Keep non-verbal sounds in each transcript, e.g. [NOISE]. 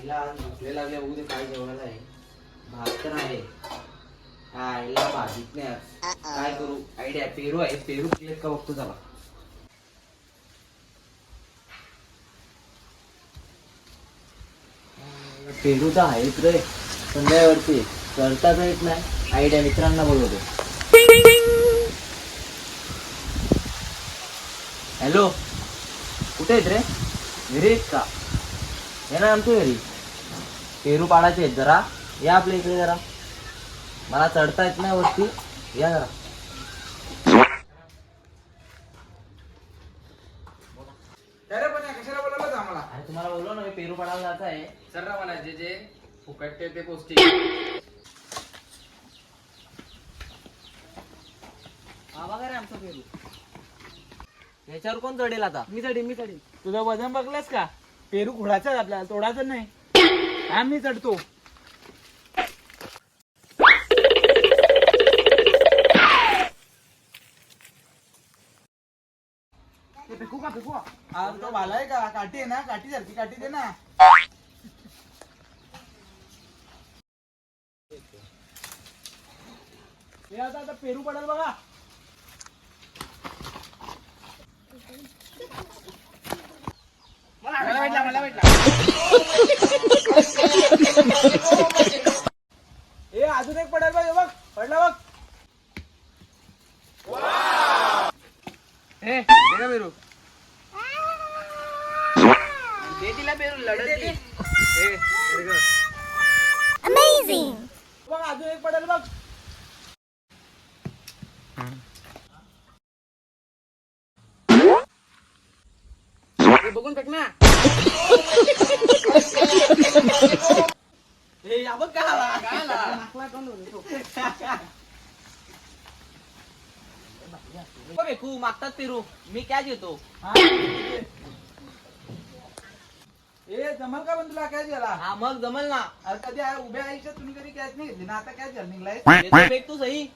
आईला आज भुकलेला लागल्या बघू काय जेवायला आहे? भात तर आहे. आईला भाजीत नाही आज. काय करू? आयडिया पेरू आहे. पेरू केलेत का बघतो चला. पेरू तर आहेत रे संध्यावरती करता तर येत नाही. आयडिया मित्रांना बोलवतो. हॅलो? कुठे आहेत रे? घरी आहेत का? ये ना आमच्या घरी. पेरू पाडायचे आहेत जरा. या आपल्या इकडे जरा. मला चढता येत नाही वरती. या जरा. अरे पण या कशाला बोलावलं आम्हाला? अरे तुम्हाला बोललो ना मी पेरू पाडायला जायचं आहे. सर मला जे जे फुकटते ते गोष्टी हा बघा रे आमचा पेरू? याच्यावर कोण चढेल आता? मी चढीन मी चढीन. तुझं वजन बघलंस का? पेरू खुडायचाच आपल्याला तोडायचं नाही. हा मी चढतो फेकू का फेकू? हा, तो भाला आहे का? काठी आहे ना? काठी सारखी काठी दे ना. हे आता आता पेरू पडेल बघा. मला भेटला मला भेटला ए अजून एक पडेल बघ हे बघ पडला बघ ए दे ना पेरू दे तिला पेरू लढत दे ए very good. बघ अजून एक पडेल बघ हे बघून फेक ना हे या बघ का फेकू मागतात पेरू मी कॅच घेतो? ए जमल का पण तुला कॅच गेला हा मग जमल ना. अरे कधी आ- उभ्या आयुष्यात तुम्ही कधी कॅच नाही घेतली ना? आता कॅच घ्यायला निघलाय येतो तू सही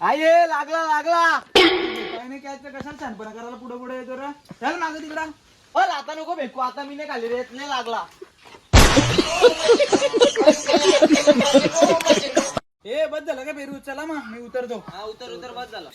आये लागला लागला. काय नाही कॅच कशाला छानपणा करायला पुढे पुढे येतो रे? चल मागे तिकडा. पण आता नको फेकू आता मी नाही खाली रेत नाही लागला. [LAUGHS] ए बस झालं का पेरू? चला मग. मी उतरतो. हा उतर उतर बस झाला.